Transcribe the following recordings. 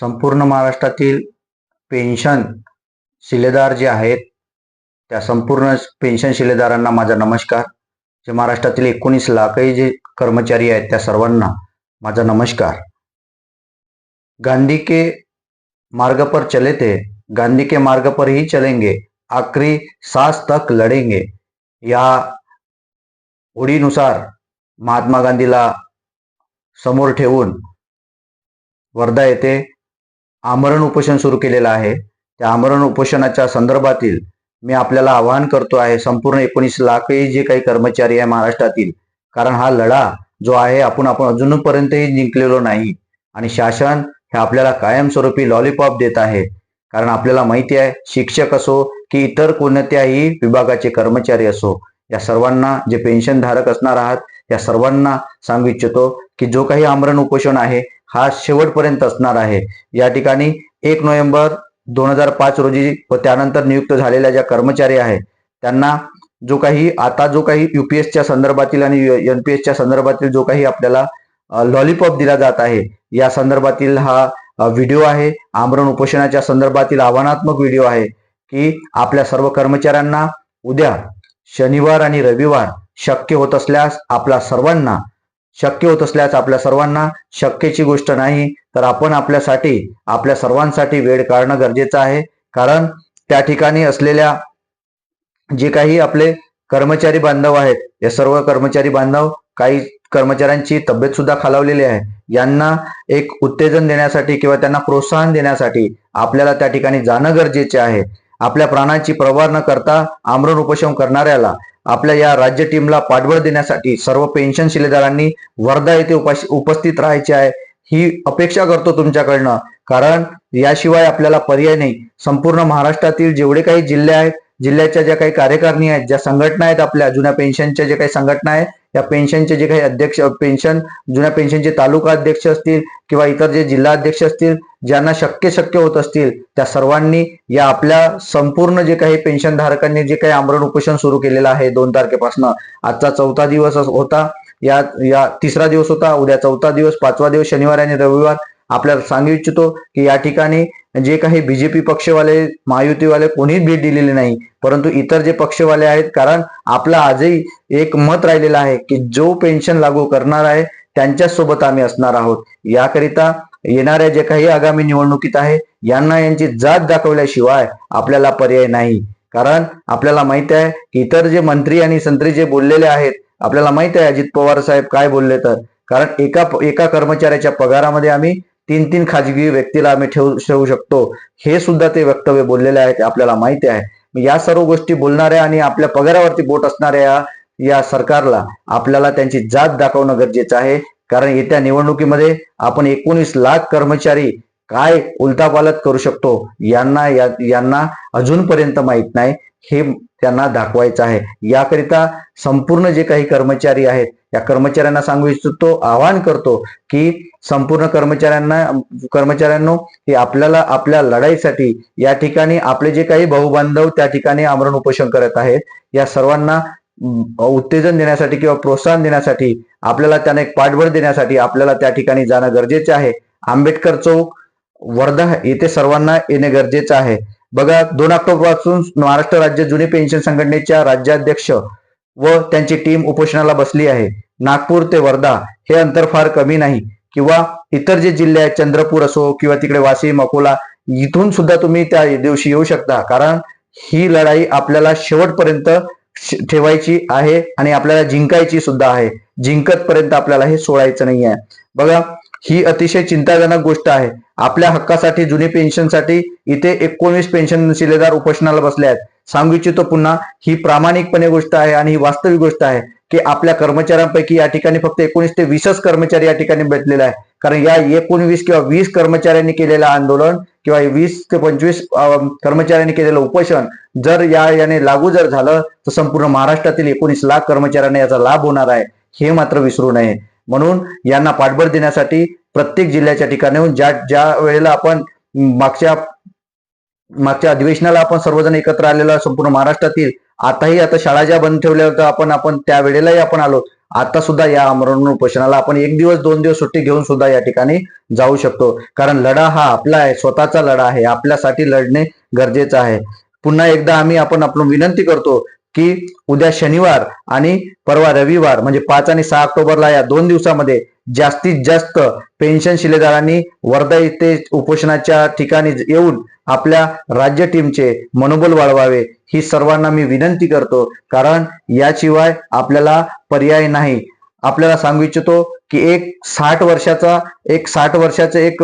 संपूर्ण महाराष्ट्रातील पेन्शन शिलेदार जे आहेत त्या संपूर्ण पेन्शन शिलेदारांना माझा नमस्कार. जे महाराष्ट्रातील एकोणीस लाखही जे कर्मचारी आहेत त्या सर्वांना माझा नमस्कार. गांधी के मार्ग पर चले थे गांधी के मार्ग पर ही चलेंगे आखरी सास तक लढेंगे या ओढीनुसार महात्मा गांधीला समोर ठेवून वर्धा येथे आमरण उपोषण सुरू केलेलं आहे. त्या आमरण उपोषणाच्या संदर्भातील मी आपल्याला आवाहन करतो आहे संपूर्ण एकोणीस लाखही जे काही कर्मचारी आहे महाराष्ट्रातील कारण हा लढा जो आहे आपण आपण अजूनपर्यंतही जिंकलेलो नाही. आणि शासन हे आपल्याला कायमस्वरूपी लॉलीपॉप देत आहे. कारण आपल्याला माहिती आहे शिक्षक असो की इतर कोणत्याही विभागाचे कर्मचारी असो या सर्वांना जे पेन्शन धारक असणार आहात या सर्वांना सांगू इच्छितो की जो काही आमरण उपोषण आहे हा शेवटपर्यंत असणार आहे. या ठिकाणी एक नोव्हेंबर दोन हजार पाच रोजी व त्यानंतर नियुक्त झालेल्या ज्या कर्मचारी आहेत त्यांना जो काही आता जो काही युपीएसच्या संदर्भातील आणि एनपीएसच्या संदर्भातील जो काही आपल्याला लॉलीपॉप दिला जात आहे या संदर्भातील हा व्हिडिओ आहे. आमरण उपोषणाच्या संदर्भातील आव्हानात्मक व्हिडिओ आहे की आपल्या सर्व कर्मचाऱ्यांना उद्या शनिवार आणि रविवार शक्य होत असल्यास आपल्या सर्वांना शक्य होत असल्यास आपल्या सर्वांना शक्यची गोष्ट नाही तर आपण आपल्यासाठी आपल्या सर्वांसाठी वेळ काढणं गरजेचं आहे. कारण त्या ठिकाणी असलेल्या जे काही आपले कर्मचारी बांधव आहेत या सर्व कर्मचारी बांधव काही कर्मचाऱ्यांची तब्येत सुद्धा खालावलेली आहे. यांना एक उत्तेजन देण्यासाठी किंवा त्यांना प्रोत्साहन देण्यासाठी आपल्याला त्या ठिकाणी जाणं गरजेचे आहे. आपल्या प्राणाची प्रवार न करता आमरण उपशम करणाऱ्याला आपल्या या राज्य टीमला पाठबळ देण्यासाठी सर्व पेन्शन शिलेदारांनी वर्धा येथे उपाशी उपस्थित राहायचे आहे. ही अपेक्षा करतो तुमच्याकडनं. कारण याशिवाय आपल्याला पर्याय नाही. संपूर्ण महाराष्ट्रातील जेवढे काही जिल्हे आहेत जिल्ह्याच्या ज्या काही कार्यकारिणी आहेत ज्या संघटना आहेत आपल्या जुन्या पेन्शनच्या जे काही संघटना आहेत या पेन्शनचे जे काही अध्यक्ष पेन्शन जुन्या पेन्शनचे तालुका अध्यक्ष असतील किंवा इतर जे जिल्हा अध्यक्ष असतील ज्यांना शक्य शक्य होत असतील त्या सर्वांनी या आपल्या संपूर्ण जे काही पेन्शन धारकांनी जे काही आमरण उपोषण सुरू केलेलं आहे दोन तारखेपासून. आजचा चौथा दिवस होता या या तिसरा दिवस होता उद्या चौथा दिवस पाचवा दिवस शनिवार आणि रविवार. आपल्याला सांगू इच्छितो की या ठिकाणी जे काही बीजेपी पक्षवाले महायुतीवाले कोणीच भेट दिलेली नाही परंतु इतर जे पक्षवाले आहेत कारण आपला आजही एक मत राहिलेलं आहे की जो पेन्शन लागू करणार आहे त्यांच्यासोबत आम्ही असणार आहोत. याकरिता येणाऱ्या जे काही आगामी निवडणुकीत आहे यांना यांची जात दाखवल्याशिवाय आपल्याला पर्याय नाही. कारण आपल्याला माहीत आहे की इतर जे मंत्री आणि संत्री जे बोललेले आहेत आपल्याला माहीत आहे अजित पवार साहेब काय बोलले तर. कारण एका एका कर्मचाऱ्याच्या पगारामध्ये आम्ही तीन तीन खाजगी व्यक्तीला आम्ही ठेवू ठेवू शकतो. हे सुद्धा ते वक्तव्य बोललेले आहेत आपल्याला माहिती आहे. या सर्व गोष्टी बोलणाऱ्या आणि आपल्या पगारावरती बोट असणाऱ्या या सरकारला आपल्याला त्यांची जात दाखवणं गरजेचं आहे. कारण येत्या निवडणुकीमध्ये आपण एकोणीस लाख कर्मचारी काय उलतापालत करू शकतो यांना यांना अजूनपर्यंत माहीत नाही. हे त्यांना दाखवायचं आहे. याकरिता संपूर्ण जे काही कर्मचारी आहेत या कर्मचाऱ्यांना सांगू इच्छितो आवाहन करतो की संपूर्ण कर्मचाऱ्यांना कर्मचाऱ्यांनो की आपल्याला आपल्या लढाईसाठी या ठिकाणी आपले जे काही भाऊबांधव त्या ठिकाणी आमरण उपोषण करत आहेत या सर्वांना उत्तेजन देण्यासाठी किंवा प्रोत्साहन देण्यासाठी आपल्याला त्यांना एक पाठबळ देण्यासाठी आपल्याला त्या ठिकाणी जाणं गरजेचे आहे. आंबेडकर चौक वर्धा येथे सर्वांना येणे गरजेचं आहे. बघा दोन ऑक्टोबरपासून महाराष्ट्र राज्य जुनी पेन्शन संघटनेच्या राज्याध्यक्ष व त्यांची टीम उपोषणाला बसली आहे. नागपूर ते वर्धा हे अंतर फार कमी नाही. किंवा इतर जे जिल्हे आहेत चंद्रपूर असो किंवा तिकडे वाशिम अकोला इथून सुद्धा तुम्ही त्या दिवशी येऊ शकता. कारण ही लढाई आपल्याला शेवटपर्यंत ठेवायची आहे आणि आपल्याला जिंकायची सुद्धा आहे. जिंकतपर्यंत आपल्याला हे सोडायचं नाही आहे बघा ही अतिशय चिंताजनक गोष्ट आहे. आपल्या हक्कासाठी जुनी पेन्शनसाठी इथे एकोणीस पेन्शन शिलेदार उपोषणाला बसले आहेत. सांगू इच्छितो पुन्हा ही प्रामाणिकपणे गोष्ट आहे आणि ही वास्तविक गोष्ट आहे की आपल्या कर्मचाऱ्यांपैकी या ठिकाणी फक्त एकोणीस ते वीसच कर्मचारी या ठिकाणी भेटलेले आहे कारण या एकोणवीस किंवा वीस कर्मचाऱ्यांनी केलेलं आंदोलन किंवा वीस ते पंचवीस कर्मचाऱ्यांनी केलेलं उपोषण जर या याने लागू जर झालं तर संपूर्ण महाराष्ट्रातील एकोणीस लाख कर्मचाऱ्यांना याचा लाभ होणार आहे. हे मात्र विसरू नये. म्हणून यांना पाठबळ देण्यासाठी प्रत्येक जिल्ह्याच्या ठिकाणी ज्या ज्या वेळेला आपण मागच्या मागच्या अधिवेशनाला आपण सर्वजण एकत्र आलेलो संपूर्ण महाराष्ट्रातील आताही आता शाळा ज्या बंद ठेवल्या होत्या आपण आपण त्या वेळेलाही आपण आलो आता सुद्धा या आमरण उपोषणाला आपण एक दिवस दोन दिवस सुट्टी घेऊन सुद्धा या ठिकाणी जाऊ शकतो. कारण लढा हा आपला आहे स्वतःचा लढा आहे आपल्यासाठी लढणे गरजेचं आहे. पुन्हा एकदा आम्ही आपण आपण विनंती करतो की उद्या शनिवार आणि परवा रविवार म्हणजे पाच आणि सहा ऑक्टोबरला या दोन दिवसामध्ये जास्तीत जास्त पेन्शन शिलेदारांनी वर्धा येथे उपोषणाच्या ठिकाणी येऊन आपल्या राज्य टीमचे मनोबल वाढवावे ही सर्वांना मी विनंती करतो. कारण याशिवाय आपल्याला पर्याय नाही. आपल्याला सांगू इच्छितो की एक साठ वर्षाचा एक साठ वर्षाचा एक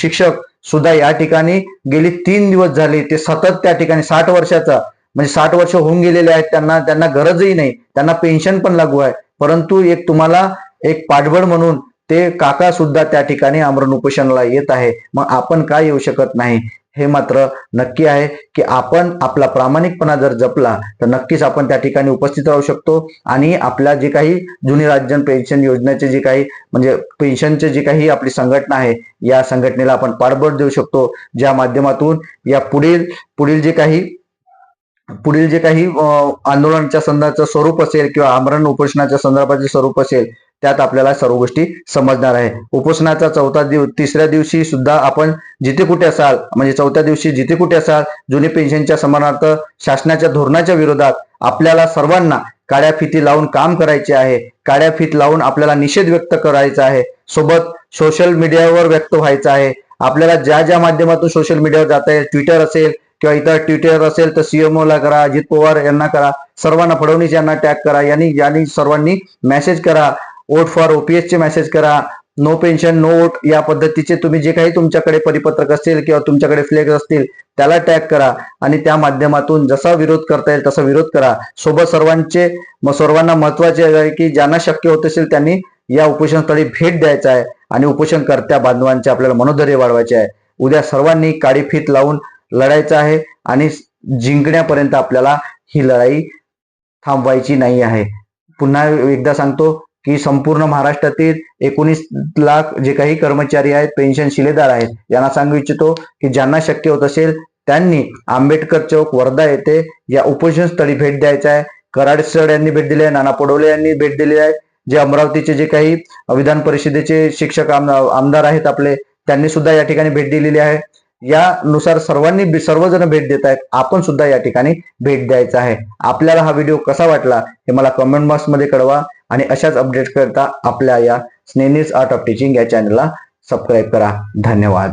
शिक्षक सुद्धा या ठिकाणी गेली तीन दिवस झाले. ते सतत त्या ठिकाणी साठ वर्षाचा म्हणजे साठ वर्ष होऊन गेलेले आहेत त्यांना त्यांना गरजही नाही. त्यांना पेन्शन पण लागू आहे. परंतु एक तुम्हाला एक पाठबळ म्हणून ते काका सुद्धा त्या ठिकाणी आमरण उपोषणाला येत आहे. मग आपण का येऊ शकत नाही? हे मात्र नक्की आहे की आपण आपला प्रामाणिकपणा जर जपला तर नक्कीच आपण त्या ठिकाणी उपस्थित राहू शकतो. आणि आपल्या जे काही जुनी राज्य पेन्शन योजनेचे जे काही म्हणजे पेन्शनचे जे काही आपली संघटना आहे या संघटनेला आपण पाठबळ देऊ शकतो. ज्या माध्यमातून या पुढील पुढील जे काही पुढील जे काही आंदोलनाच्या संदर्भाचं स्वरूप असेल किंवा आमरण उपोषणाच्या संदर्भाचे स्वरूप असेल त्यात आपल्याला सर्व गोष्टी समजणार आहे. उपोषणाचा चौथा दिवस तिसऱ्या दिवशी सुद्धा आपण जिथे कुठे असाल म्हणजे चौथ्या दिवशी जिथे कुठे असाल जुने पेन्शनच्या समानार्थ शासनाच्या धोरणाच्या विरोधात आपल्याला सर्वांना काळ्या फिती लावून काम करायचे आहे. काळ्या फित लावून आपल्याला निषेध व्यक्त करायचा आहे. सोबत सोशल मीडियावर व्यक्त व्हायचं आहे. आपल्याला ज्या ज्या माध्यमातून सोशल मीडियावर जाता येईल ट्विटर असेल किंवा इतर ट्विटर असेल तर सीएमओ ला करा अजित पवार यांना करा सर्वांना फडणवीस यांना टॅग करा यांनी यांनी सर्वांनी मेसेज करा. वोट फॉर ओपीएसचे मेसेज करा. नो पेन्शन नो वोट या पद्धतीचे तुम्ही जे काही तुमच्याकडे परिपत्रक असतील किंवा तुमच्याकडे फ्लेक्स असतील त्याला टॅग करा. आणि त्या माध्यमातून जसा विरोध करता येईल तसा विरोध करा. सोबत सर्वांचे सर्वांना महत्त्वाचे आहे की ज्यांना शक्य होत असेल त्यांनी या उपोषणस्थळी भेट द्यायचा आहे. आणि उपोषणकर्त्या बांधवांचे आपल्याला मनोधैर्य वाढवायचे आहे. उद्या सर्वांनी काळी फीत लावून लढायचं आहे आणि जिंकण्यापर्यंत आपल्याला ही लढाई थांबवायची नाही आहे. पुन्हा एकदा सांगतो की संपूर्ण महाराष्ट्रातील एकोणीस लाख जे काही कर्मचारी आहेत पेन्शन शिलेदार आहेत यांना सांगू इच्छितो की ज्यांना शक्य होत असेल त्यांनी आंबेडकर चौक वर्धा येथे या उपोषण स्थळी भेट द्यायचा आहे. कराड सर यांनी भेट दिली आहे नाना पडोले यांनी भेट दिली आहे. जे अमरावतीचे जे काही विधान परिषदेचे शिक्षक आम- आमदार आहेत आपले त्यांनी सुद्धा या ठिकाणी भेट दिलेली आहे. यानुसार सर्वांनी सर्वजण भेट देत आहेत. आपण सुद्धा या ठिकाणी भेट द्यायचा आहे. आपल्याला हा व्हिडिओ कसा वाटला हे मला कमेंट बॉक्समध्ये कळवा आणि अशाच अपडेट करता आपल्या या स्नेनीज आर्ट ऑफ टीचिंग या चॅनलला सबस्क्राईब करा. धन्यवाद.